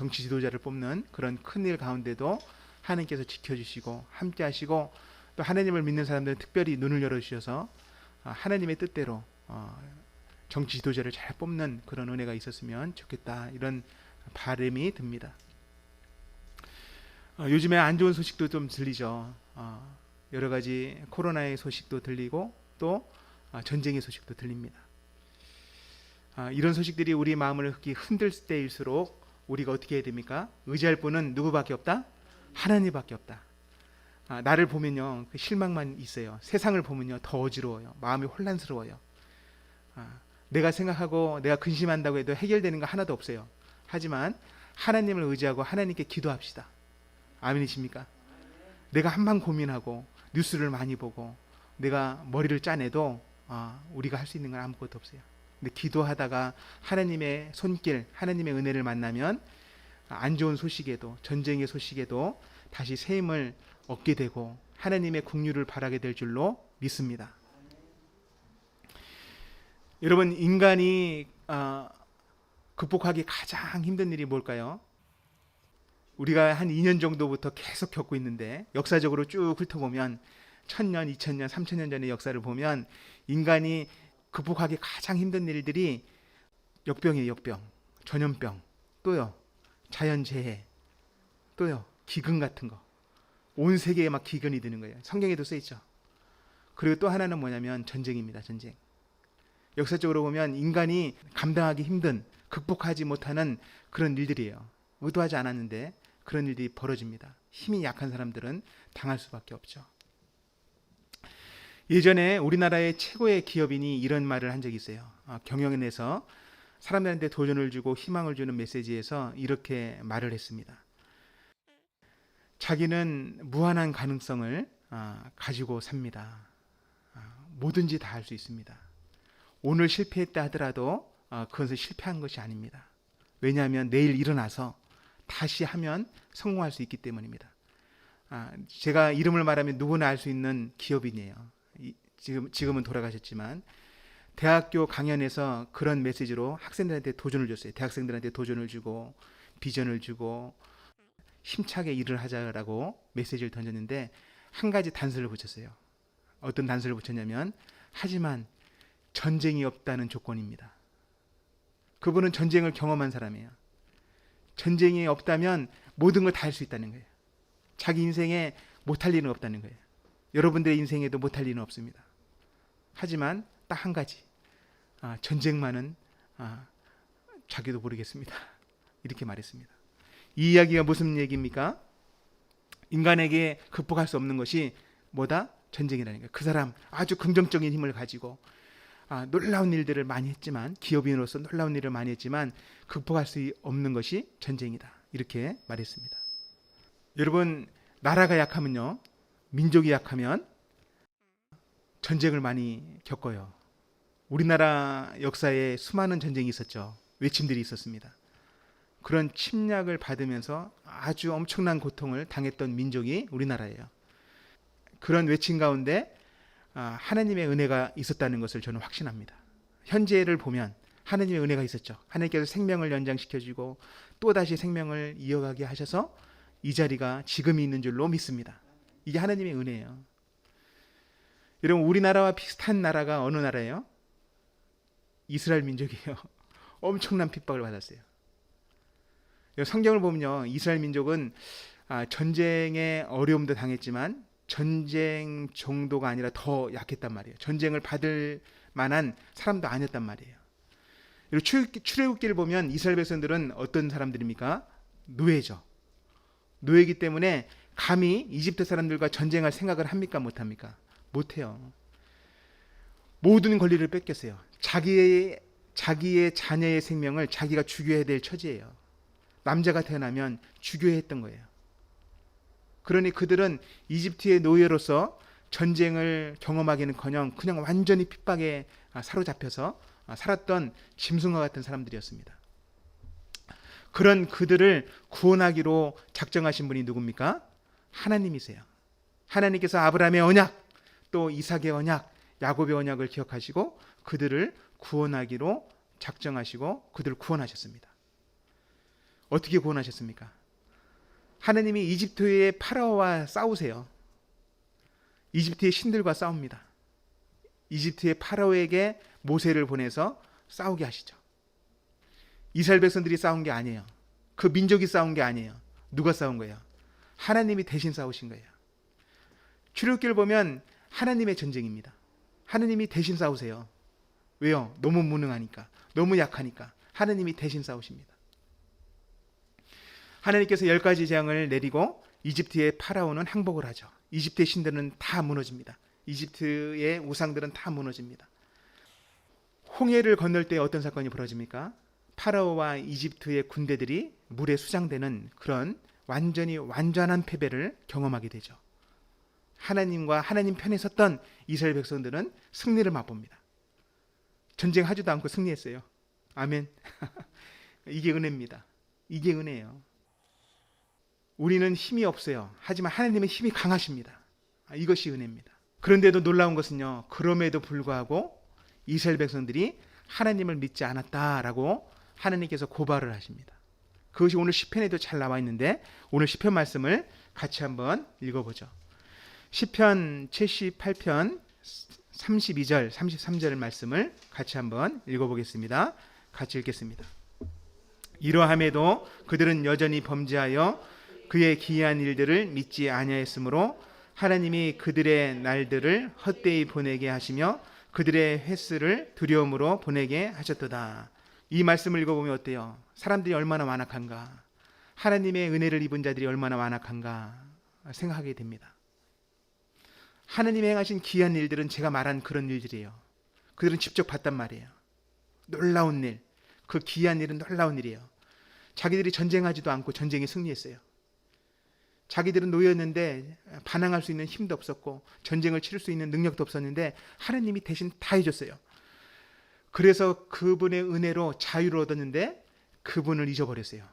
정치 지도자를 뽑는 그런 큰일 가운데도 하나님께서 지켜주시고 함께 하시고 또 하나님을 믿는 사람들은 특별히 눈을 열어주셔서 아, 하나님의 뜻대로 어, 정치 지도자를 잘 뽑는 그런 은혜가 있었으면 좋겠다 이런 바람이 듭니다. 어, 요즘에 안 좋은 소식도 좀 들리죠. 어, 여러 가지 코로나의 소식도 들리고 또 아, 전쟁의 소식도 들립니다. 아, 이런 소식들이 우리 마음을 흔들 때일수록 우리가 어떻게 해야 됩니까? 의지할 분은 누구밖에 없다? 하나님밖에 없다. 아, 나를 보면요 그 실망만 있어요. 세상을 보면요 더 어지러워요. 마음이 혼란스러워요. 아, 내가 생각하고 내가 근심한다고 해도 해결되는 거 하나도 없어요. 하지만 하나님을 의지하고 하나님께 기도합시다. 아멘이십니까? 내가 한방 고민하고 뉴스를 많이 보고 내가 머리를 짜내도 아, 우리가 할 수 있는 건 아무것도 없어요. 근데 기도하다가 하나님의 손길, 하나님의 은혜를 만나면 안 좋은 소식에도 전쟁의 소식에도 다시 새 힘을 얻게 되고 하나님의 국류를 바라게 될 줄로 믿습니다. 여러분 인간이 어, 극복하기 가장 힘든 일이 뭘까요? 우리가 한 2년 정도부터 계속 겪고 있는데 역사적으로 쭉 훑어보면 천년, 이천년, 삼천년 전의 역사를 보면 인간이 극복하기 가장 힘든 일들이 역병이에요, 역병, 전염병, 또요, 자연재해, 또요, 기근 같은 거. 온 세계에 막 기근이 드는 거예요. 성경에도 써 있죠. 그리고 또 하나는 뭐냐면 전쟁입니다, 전쟁. 역사적으로 보면 인간이 감당하기 힘든, 극복하지 못하는 그런 일들이에요. 의도하지 않았는데 그런 일이 벌어집니다. 힘이 약한 사람들은 당할 수밖에 없죠. 예전에 우리나라의 최고의 기업인이 이런 말을 한 적이 있어요. 아, 경영인에서 사람들한테 도전을 주고 희망을 주는 메시지에서 이렇게 말을 했습니다. 자기는 무한한 가능성을 아, 가지고 삽니다. 아, 뭐든지 다 할 수 있습니다. 오늘 실패했다 하더라도 아, 그것은 실패한 것이 아닙니다. 왜냐하면 내일 일어나서 다시 하면 성공할 수 있기 때문입니다. 아, 제가 이름을 말하면 누구나 알 수 있는 기업인이에요. 이- 지금 지금은 돌아가셨지만 대학교 강연에서 그런 메시지로 학생들한테 도전을 줬어요. 대학생들한테 도전을 주고 비전을 주고 힘차게 일을 하자라고 메시지를 던졌는데 한 가지 단서를 붙였어요. 어떤 단서를 붙였냐면 하지만 전쟁이 없다는 조건입니다. 그분은 전쟁을 경험한 사람이에요. 전쟁이 없다면 모든 걸 다 할 수 있다는 거예요. 자기 인생에 못할 일은 없다는 거예요. 여러분들의 인생에도 못할 일은 없습니다. 하지만 딱 한 가지, 아, 전쟁만은 아, 자기도 모르겠습니다. 이렇게 말했습니다. 이 이야기가 무슨 얘기입니까? 인간에게 극복할 수 없는 것이 뭐다? 전쟁이라는 거예요. 그 사람 아주 긍정적인 힘을 가지고 아, 놀라운 일들을 많이 했지만 기업인으로서 놀라운 일을 많이 했지만 극복할 수 없는 것이 전쟁이다. 이렇게 말했습니다. 여러분 나라가 약하면요, 민족이 약하면 전쟁을 많이 겪어요. 우리나라 역사에 수많은 전쟁이 있었죠. 외침들이 있었습니다. 그런 침략을 받으면서 아주 엄청난 고통을 당했던 민족이 우리나라예요. 그런 외침 가운데 아, 하나님의 은혜가 있었다는 것을 저는 확신합니다. 현재를 보면 하나님의 은혜가 있었죠. 하나님께서 생명을 연장시켜주고 또 다시 생명을 이어가게 하셔서 이 자리가 지금이 있는 줄로 믿습니다. 이게 하나님의 은혜예요. 여러분 우리나라와 비슷한 나라가 어느 나라예요? 이스라엘 민족이에요. 엄청난 핍박을 받았어요. 성경을 보면요, 이스라엘 민족은 아, 전쟁에 어려움도 당했지만 전쟁 정도가 아니라 더 약했단 말이에요. 전쟁을 받을 만한 사람도 아니었단 말이에요. 그리고 출애굽기- 출애굽기를 보면 이스라엘 백성들은 어떤 사람들입니까? 노예죠. 노예이기 때문에 감히 이집트 사람들과 전쟁할 생각을 합니까? 못합니까? 못해요. 모든 권리를 뺏겼어요. 자기의 자기의 자녀의 생명을 자기가 죽여야 될 처지예요. 남자가 태어나면 죽여야 했던 거예요. 그러니 그들은 이집트의 노예로서 전쟁을 경험하기는커녕 그냥 완전히 핍박에 아, 사로잡혀서 아, 살았던 짐승과 같은 사람들이었습니다. 그런 그들을 구원하기로 작정하신 분이 누굽니까? 하나님이세요. 하나님께서 아브라함의 언약, 또 이삭의 언약, 야곱의 언약을 기억하시고 그들을 구원하기로 작정하시고 그들을 구원하셨습니다. 어떻게 구원하셨습니까? 하나님이 이집트의 파라오와 싸우세요. 이집트의 신들과 싸웁니다. 이집트의 파라오에게 모세를 보내서 싸우게 하시죠. 이스라엘 백성들이 싸운 게 아니에요. 그 민족이 싸운 게 아니에요. 누가 싸운 거예요? 하나님이 대신 싸우신 거예요. 출애굽기를 보면 하나님의 전쟁입니다. 하나님이 대신 싸우세요. 왜요? 너무 무능하니까. 너무 약하니까. 하나님이 대신 싸우십니다. 하나님께서 열 가지 재앙을 내리고 이집트의 파라오는 항복을 하죠. 이집트의 신들은 다 무너집니다. 이집트의 우상들은 다 무너집니다. 홍해를 건널 때 어떤 사건이 벌어집니까? 파라오와 이집트의 군대들이 물에 수장되는 그런 완전히 완전한 패배를 경험하게 되죠. 하나님과 하나님 편에 섰던 이스라엘 백성들은 승리를 맛봅니다. 전쟁하지도 않고 승리했어요. 아멘. 이게 은혜입니다. 이게 은혜예요. 우리는 힘이 없어요. 하지만 하나님의 힘이 강하십니다. 아, 이것이 은혜입니다. 그런데도 놀라운 것은요. 그럼에도 불구하고 이스라엘 백성들이 하나님을 믿지 않았다라고 하나님께서 고발을 하십니다. 그것이 오늘 시편에도 잘 나와 있는데 오늘 시편 말씀을 같이 한번 읽어보죠. 시편 78편 32절, 33절 말씀을 같이 한번 읽어보겠습니다. 같이 읽겠습니다. 이러함에도 그들은 여전히 범죄하여 그의 기이한 일들을 믿지 아니하였으므로 하나님이 그들의 날들을 헛되이 보내게 하시며 그들의 횟수를 두려움으로 보내게 하셨도다. 이 말씀을 읽어보면 어때요? 사람들이 얼마나 완악한가? 하나님의 은혜를 입은 자들이 얼마나 완악한가? 생각하게 됩니다. 하나님이 행하신 귀한 일들은 제가 말한 그런 일들이에요. 그들은 직접 봤단 말이에요. 놀라운 일, 그 귀한 일은 놀라운 일이에요. 자기들이 전쟁하지도 않고 전쟁에 승리했어요. 자기들은 놓였는데 반항할 수 있는 힘도 없었고 전쟁을 치를 수 있는 능력도 없었는데 하나님이 대신 다 해줬어요. 그래서 그분의 은혜로 자유를 얻었는데 그분을 잊어버렸어요.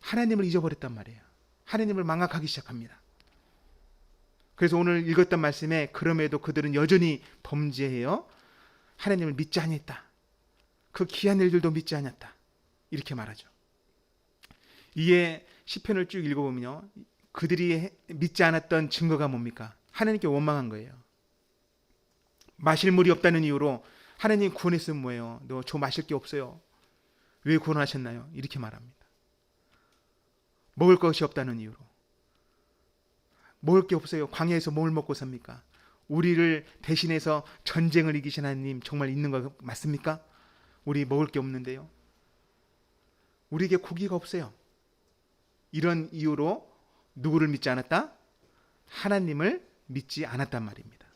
하나님을 잊어버렸단 말이에요. 하나님을 망각하기 시작합니다. 그래서 오늘 읽었던 말씀에 그럼에도 그들은 여전히 범죄해요. 하나님을 믿지 아니했다. 그 귀한 일들도 믿지 않았다. 이렇게 말하죠. 이에 시편을 쭉 읽어보면요. 그들이 믿지 않았던 증거가 뭡니까? 하나님께 원망한 거예요. 마실 물이 없다는 이유로 하나님 구원했으면 뭐예요? 너 저 마실 게 없어요. 왜 구원하셨나요? 이렇게 말합니다. 먹을 것이 없다는 이유로. 먹을 게 없어요. 광야에서 뭘 먹고 삽니까? 우리를 대신해서 전쟁을 이기신 하나님 정말 있는 거 맞습니까? 우리 먹을 게 없는데요. 우리에게 고기가 없어요. 이런 이유로 누구를 믿지 않았다? 하나님을 믿지 않았단 말입니다.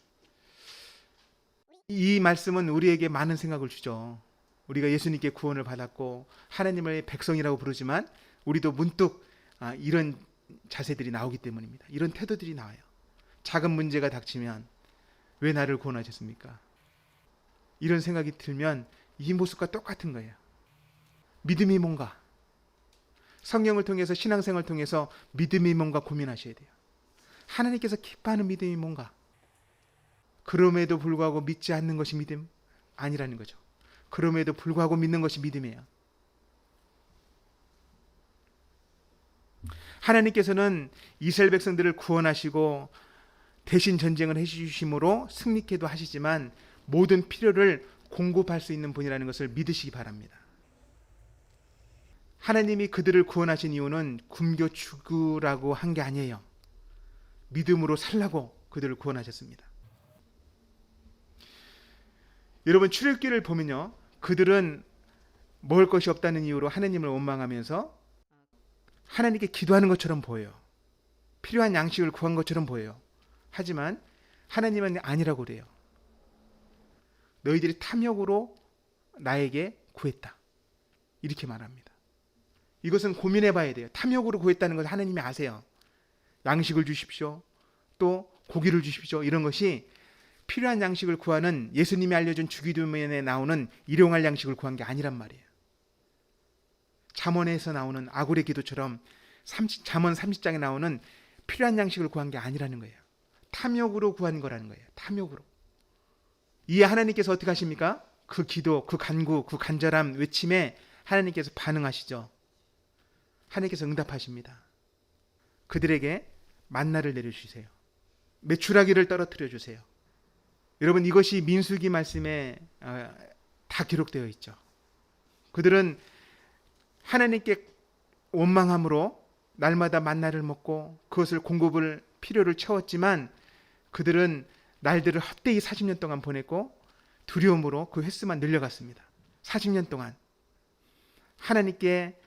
이 말씀은 우리에게 많은 생각을 주죠. 우리가 예수님께 구원을 받았고 하나님을 백성이라고 부르지만 우리도 문득 아, 이런 자세들이 나오기 때문입니다. 이런 태도들이 나와요. 작은 문제가 닥치면 왜 나를 구원하셨습니까? 이런 생각이 들면 이 모습과 똑같은 거예요. 믿음이 뭔가? 성경을 통해서 신앙생활을 통해서 믿음이 뭔가 고민하셔야 돼요. 하나님께서 기뻐하는 믿음이 뭔가? 그럼에도 불구하고 믿지 않는 것이 믿음 아니라는 거죠. 그럼에도 불구하고 믿는 것이 믿음이에요. 하나님께서는 이스라엘 백성들을 구원하시고 대신 전쟁을 해주심으로 승리케도 하시지만 모든 필요를 공급할 수 있는 분이라는 것을 믿으시기 바랍니다. 하나님이 그들을 구원하신 이유는 굶겨 죽으라고 한 게 아니에요. 믿음으로 살라고 그들을 구원하셨습니다. 여러분 출애굽기를 보면요. 그들은 먹을 것이 없다는 이유로 하나님을 원망하면서 하나님께 기도하는 것처럼 보여요. 필요한 양식을 구한 것처럼 보여요. 하지만 하나님은 아니라고 그래요. 너희들이 탐욕으로 나에게 구했다. 이렇게 말합니다. 이것은 고민해 봐야 돼요. 탐욕으로 구했다는 것을 하나님이 아세요. 양식을 주십시오. 또 고기를 주십시오. 이런 것이 필요한 양식을 구하는 예수님이 알려준 주기도면에 나오는 일용할 양식을 구한 게 아니란 말이에요. 잠언에서 나오는 아굴의 기도처럼 30, 잠언 30장에 나오는 필요한 양식을 구한 게 아니라는 거예요. 탐욕으로 구한 거라는 거예요. 탐욕으로. 이에 하나님께서 어떻게 하십니까? 그 기도, 그 간구, 그 간절함 외침에 하나님께서 반응하시죠. 하나님께서 응답하십니다. 그들에게 만나를 내려주세요. 매출하기를 떨어뜨려 주세요. 여러분 이것이 민수기 말씀에 어, 다 기록되어 있죠. 그들은 하나님께 원망함으로 날마다 만나를 먹고 그것을 공급을 필요를 채웠지만 그들은 날들을 헛되이 40년 동안 보냈고 두려움으로 그 횟수만 늘려갔습니다. 40년 동안 하나님께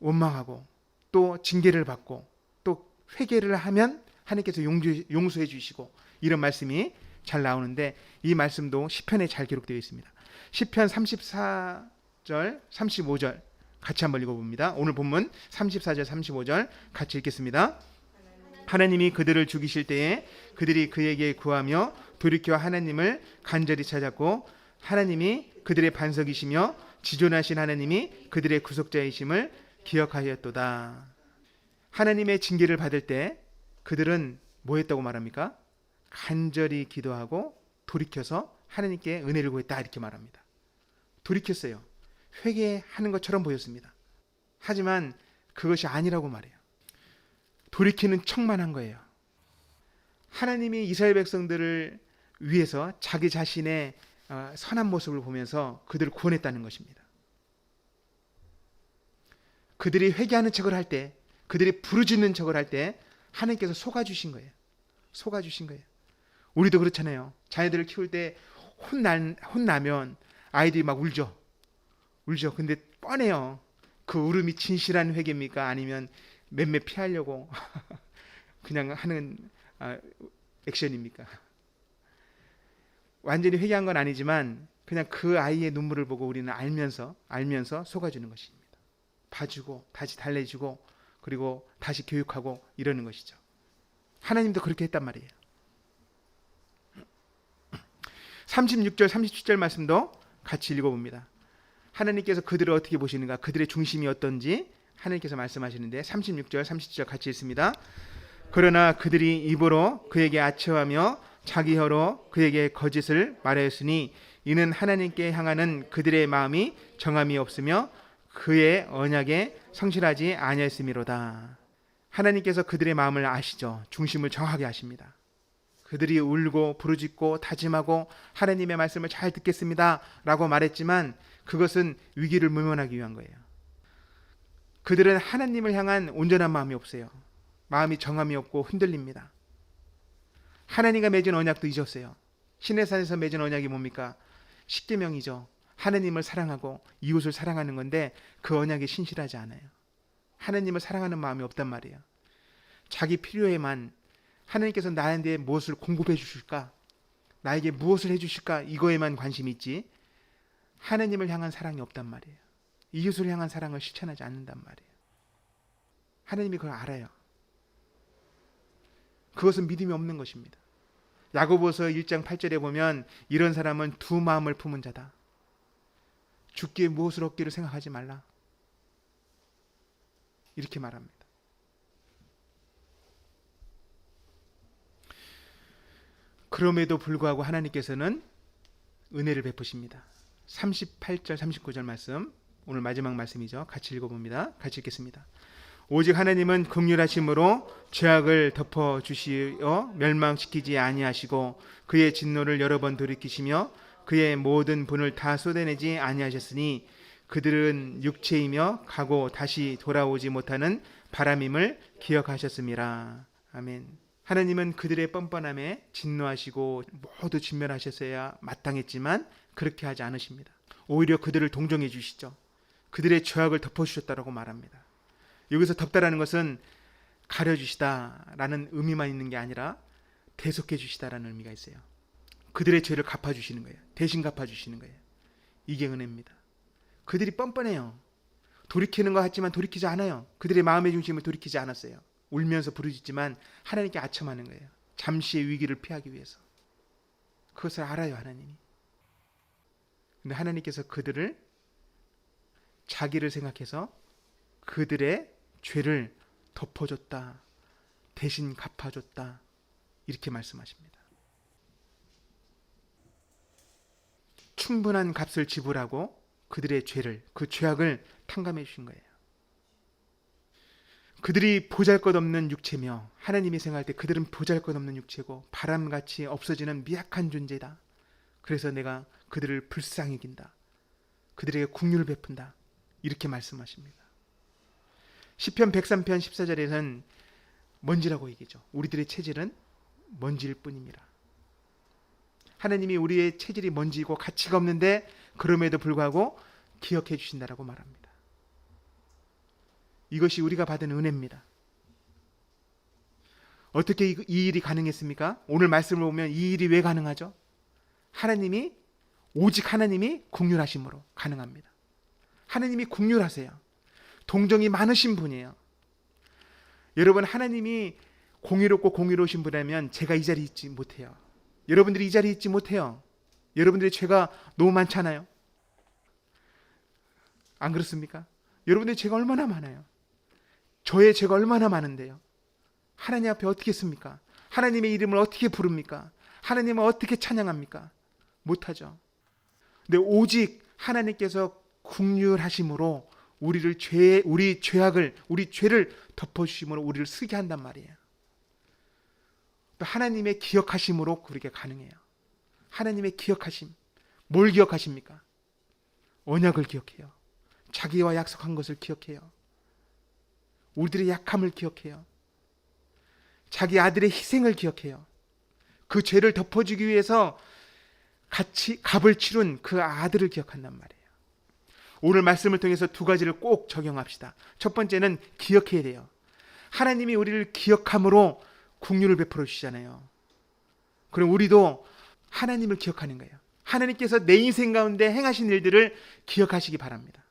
원망하고 또 징계를 받고 또 회개를 하면 하나님께서 용주, 용서해 주시고 이런 말씀이 잘 나오는데 이 말씀도 시편에 잘 기록되어 있습니다. 시편 34절, 35절 같이 한번 읽어봅니다. 오늘 본문 34절, 35절 같이 읽겠습니다. 하나님이 그들을 죽이실 때에 그들이 그에게 구하며 돌이켜 하나님을 간절히 찾았고 하나님이 그들의 반석이시며 지존하신 하나님이 그들의 구속자이심을 기억하였도다. 하나님의 징계를 받을 때 그들은 뭐 했다고 말합니까? 간절히 기도하고 돌이켜서 하나님께 은혜를 구했다 이렇게 말합니다. 돌이켰어요. 회개하는 것처럼 보였습니다. 하지만 그것이 아니라고 말해요. 돌이키는 척만 한 거예요. 하나님이 이스라엘 백성들을 위해서 자기 자신의 어, 선한 모습을 보면서 그들을 구원했다는 것입니다. 그들이 회개하는 척을 할 때, 그들이 부르짖는 척을 할 때 하나님께서 속아 주신 거예요. 속아 주신 거예요. 우리도 그렇잖아요. 자녀들을 키울 때 혼난, 혼나면 아이들이 막 울죠. 울죠. 근데 뻔해요. 그 울음이 진실한 회개입니까? 아니면 맴매 피하려고 그냥 하는 아, 액션입니까? 완전히 회개한 건 아니지만 그냥 그 아이의 눈물을 보고 우리는 알면서 알면서 속아주는 것입니다. 봐주고 다시 달래주고 그리고 다시 교육하고 이러는 것이죠. 하나님도 그렇게 했단 말이에요. 36절 37절 말씀도 같이 읽어봅니다. 하나님께서 그들을 어떻게 보시는가 그들의 중심이 어떤지 하나님께서 말씀하시는데 36절 37절 같이 읽습니다. 그러나 그들이 입으로 그에게 아처하며 자기 혀로 그에게 거짓을 말하였으니 이는 하나님께 향하는 그들의 마음이 정함이 없으며 그의 언약에 성실하지 아니하였음이로다. 하나님께서 그들의 마음을 아시죠. 중심을 정하게 하십니다. 그들이 울고 부르짖고 다짐하고 하나님의 말씀을 잘 듣겠습니다라고 말했지만 그것은 위기를 모면하기 위한 거예요. 그들은 하나님을 향한 온전한 마음이 없어요. 마음이 정함이 없고 흔들립니다. 하나님과 맺은 언약도 잊었어요. 신의 산에서 맺은 언약이 뭡니까? 십계명이죠. 하나님을 사랑하고 이웃을 사랑하는 건데 그 언약이 신실하지 않아요. 하나님을 사랑하는 마음이 없단 말이에요. 자기 필요에만 하나님께서 나한테 무엇을 공급해 주실까? 나에게 무엇을 해 주실까? 이거에만 관심이 있지. 하나님을 향한 사랑이 없단 말이에요. 이웃을 향한 사랑을 실천하지 않는단 말이에요. 하나님이 그걸 알아요. 그것은 믿음이 없는 것입니다. 야고보서 1장 8절에 보면 이런 사람은 두 마음을 품은 자다. 죽기에 무엇을 얻기를 생각하지 말라. 이렇게 말합니다. 그럼에도 불구하고 하나님께서는 은혜를 베푸십니다. 38절 39절 말씀 오늘 마지막 말씀이죠. 같이 읽어봅니다. 같이 읽겠습니다. 오직 하나님은 긍휼하심으로 죄악을 덮어 주시어 멸망시키지 아니하시고 그의 진노를 여러 번 돌이키시며 그의 모든 분을 다 쏟아내지 아니하셨으니 그들은 육체이며 가고 다시 돌아오지 못하는 바람임을 기억하셨습니다. 아멘. 하나님은 그들의 뻔뻔함에 진노하시고 모두 진멸하셨어야 마땅했지만 그렇게 하지 않으십니다. 오히려 그들을 동정해 주시죠. 그들의 죄악을 덮어 주셨다라고 말합니다. 여기서 덮다라는 것은 가려 주시다라는 의미만 있는 게 아니라 대속해 주시다라는 의미가 있어요. 그들의 죄를 갚아 주시는 거예요. 대신 갚아 주시는 거예요. 이게 은혜입니다. 그들이 뻔뻔해요. 돌이키는 것 같지만 돌이키지 않아요. 그들의 마음의 중심을 돌이키지 않았어요. 울면서 부르짖지만 하나님께 아첨하는 거예요. 잠시의 위기를 피하기 위해서. 그것을 알아요, 하나님이. 근데 하나님께서 그들을 자기를 생각해서 그들의 죄를 덮어줬다. 대신 갚아줬다. 이렇게 말씀하십니다. 충분한 값을 지불하고 그들의 죄를, 그 죄악을 탕감해 주신 거예요. 그들이 보잘것없는 육체며 하나님이 생각할 때 그들은 보잘것없는 육체고 바람같이 없어지는 미약한 존재다. 그래서 내가 그들을 불쌍히 긴다. 그들에게 국률을 베푼다. 이렇게 말씀하십니다. 시편 103편 14절에는 먼지라고 얘기죠. 우리들의 체질은 먼지일 뿐입니다. 하나님이 우리의 체질이 먼지이고 가치가 없는데 그럼에도 불구하고 기억해 주신다라고 말합니다. 이것이 우리가 받은 은혜입니다. 어떻게 이, 이 일이 가능했습니까? 오늘 말씀을 보면 이 일이 왜 가능하죠? 하나님이 오직 하나님이 국률하심으로 가능합니다. 하나님이 국률하세요. 동정이 많으신 분이에요. 여러분 하나님이 공의롭고 공의로우신 분이라면 제가 이 자리에 있지 못해요. 여러분들이 이 자리에 있지 못해요. 여러분들의 죄가 너무 많잖아요. 안 그렇습니까? 여러분들의 죄가 얼마나 많아요. 저의 죄가 얼마나 많은데요. 하나님 앞에 어떻게 씁니까? 하나님의 이름을 어떻게 부릅니까? 하나님을 어떻게 찬양합니까? 못하죠. 근데 오직 하나님께서 국률하심으로 우리를 죄 우리 죄악을 우리 죄를 덮어 주심으로 우리를 쓰게 한단 말이에요. 또 하나님의 기억하심으로 그렇게 가능해요. 하나님의 기억하심. 뭘 기억하십니까? 언약을 기억해요. 자기와 약속한 것을 기억해요. 우리들의 약함을 기억해요. 자기 아들의 희생을 기억해요. 그 죄를 덮어주기 위해서 같이 값을 치룬 그 아들을 기억한단 말이에요. 오늘 말씀을 통해서 두 가지를 꼭 적용합시다. 첫 번째는 기억해야 돼요. 하나님이 우리를 기억함으로 국류를 베풀어 주시잖아요. 그럼 우리도 하나님을 기억하는 거예요. 하나님께서 내 인생 가운데 행하신 일들을 기억하시기 바랍니다.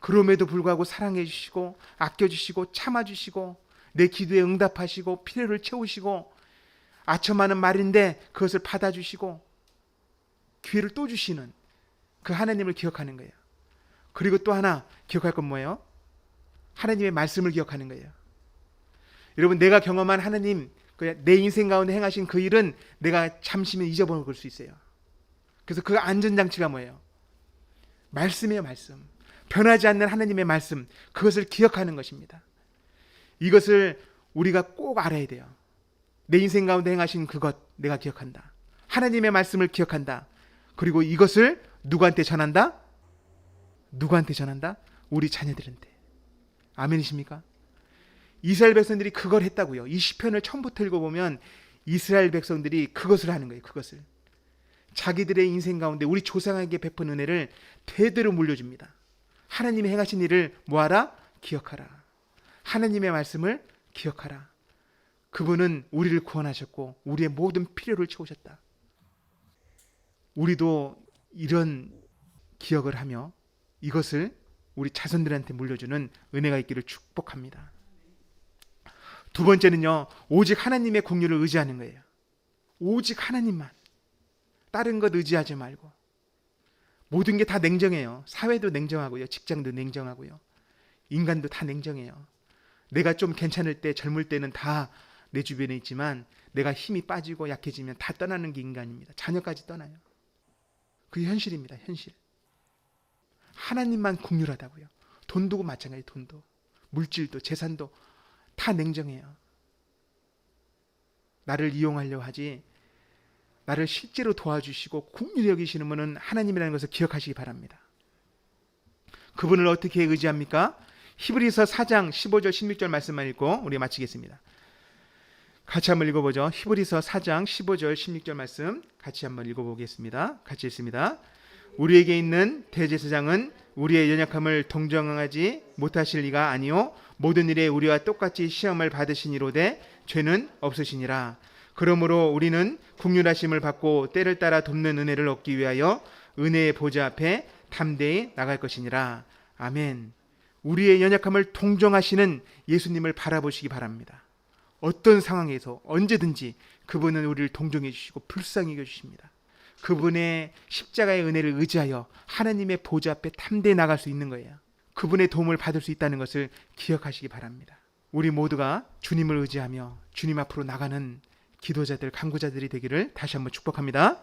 그럼에도 불구하고 사랑해 주시고 아껴 주시고 참아 주시고 내 기도에 응답하시고 필요를 채우시고 아첨하는 말인데 그것을 받아 주시고 기회를 또 주시는 그 하나님을 기억하는 거예요. 그리고 또 하나 기억할 건 뭐예요? 하나님의 말씀을 기억하는 거예요. 여러분 내가 경험한 하나님 그내 인생 가운데 행하신 그 일은 내가 잠시면 잊어버릴 수 있어요. 그래서 그 안전장치가 뭐예요? 말씀이에요, 말씀. 변하지 않는 하나님의 말씀, 그것을 기억하는 것입니다. 이것을 우리가 꼭 알아야 돼요. 내 인생 가운데 행하신 그것 내가 기억한다. 하나님의 말씀을 기억한다. 그리고 이것을 누구한테 전한다? 누구한테 전한다? 우리 자녀들한테. 아멘이십니까? 이스라엘 백성들이 그걸 했다고요. 이 시편을 처음부터 읽어보면 이스라엘 백성들이 그것을 하는 거예요. 그것을. 자기들의 인생 가운데 우리 조상에게 베푼 은혜를 대대로 물려줍니다. 하나님이 행하신 일을 뭐하라? 기억하라. 하나님의 말씀을 기억하라. 그분은 우리를 구원하셨고 우리의 모든 필요를 채우셨다. 우리도 이런 기억을 하며 이것을 우리 자손들한테 물려주는 은혜가 있기를 축복합니다. 두 번째는요, 오직 하나님의 공유를 의지하는 거예요. 오직 하나님만. 다른 것 의지하지 말고. 모든 게 다 냉정해요. 사회도 냉정하고요. 직장도 냉정하고요. 인간도 다 냉정해요. 내가 좀 괜찮을 때, 젊을 때는 다 내 주변에 있지만 내가 힘이 빠지고 약해지면 다 떠나는 게 인간입니다. 자녀까지 떠나요. 그게 현실입니다. 현실. 하나님만 국률하다고요. 돈도 마찬가지 돈도. 물질도 재산도 다 냉정해요. 나를 이용하려 하지 나를 실제로 도와주시고 국률 여기시는 분은 하나님이라는 것을 기억하시기 바랍니다. 그분을 어떻게 의지합니까? 히브리서 4장 15절 16절 말씀만 읽고 우리 마치겠습니다. 같이 한번 읽어보죠. 히브리서 4장 15절 16절 말씀 같이 한번 읽어보겠습니다. 같이 읽습니다. 우리에게 있는 대제사장은 우리의 연약함을 동정하지 못하실 리가 아니요 모든 일에 우리와 똑같이 시험을 받으시니로되 죄는 없으시니라. 그러므로 우리는 국률하심을 받고 때를 따라 돕는 은혜를 얻기 위하여 은혜의 보좌 앞에 담대히 나갈 것이니라. 아멘. 우리의 연약함을 동정하시는 예수님을 바라보시기 바랍니다. 어떤 상황에서 언제든지 그분은 우리를 동정해 주시고 불쌍히 여겨 주십니다. 그분의 십자가의 은혜를 의지하여 하나님의 보좌 앞에 탐대해 나갈 수 있는 거예요. 그분의 도움을 받을 수 있다는 것을 기억하시기 바랍니다. 우리 모두가 주님을 의지하며 주님 앞으로 나가는 기도자들, 간구자들이 되기를 다시 한번 축복합니다.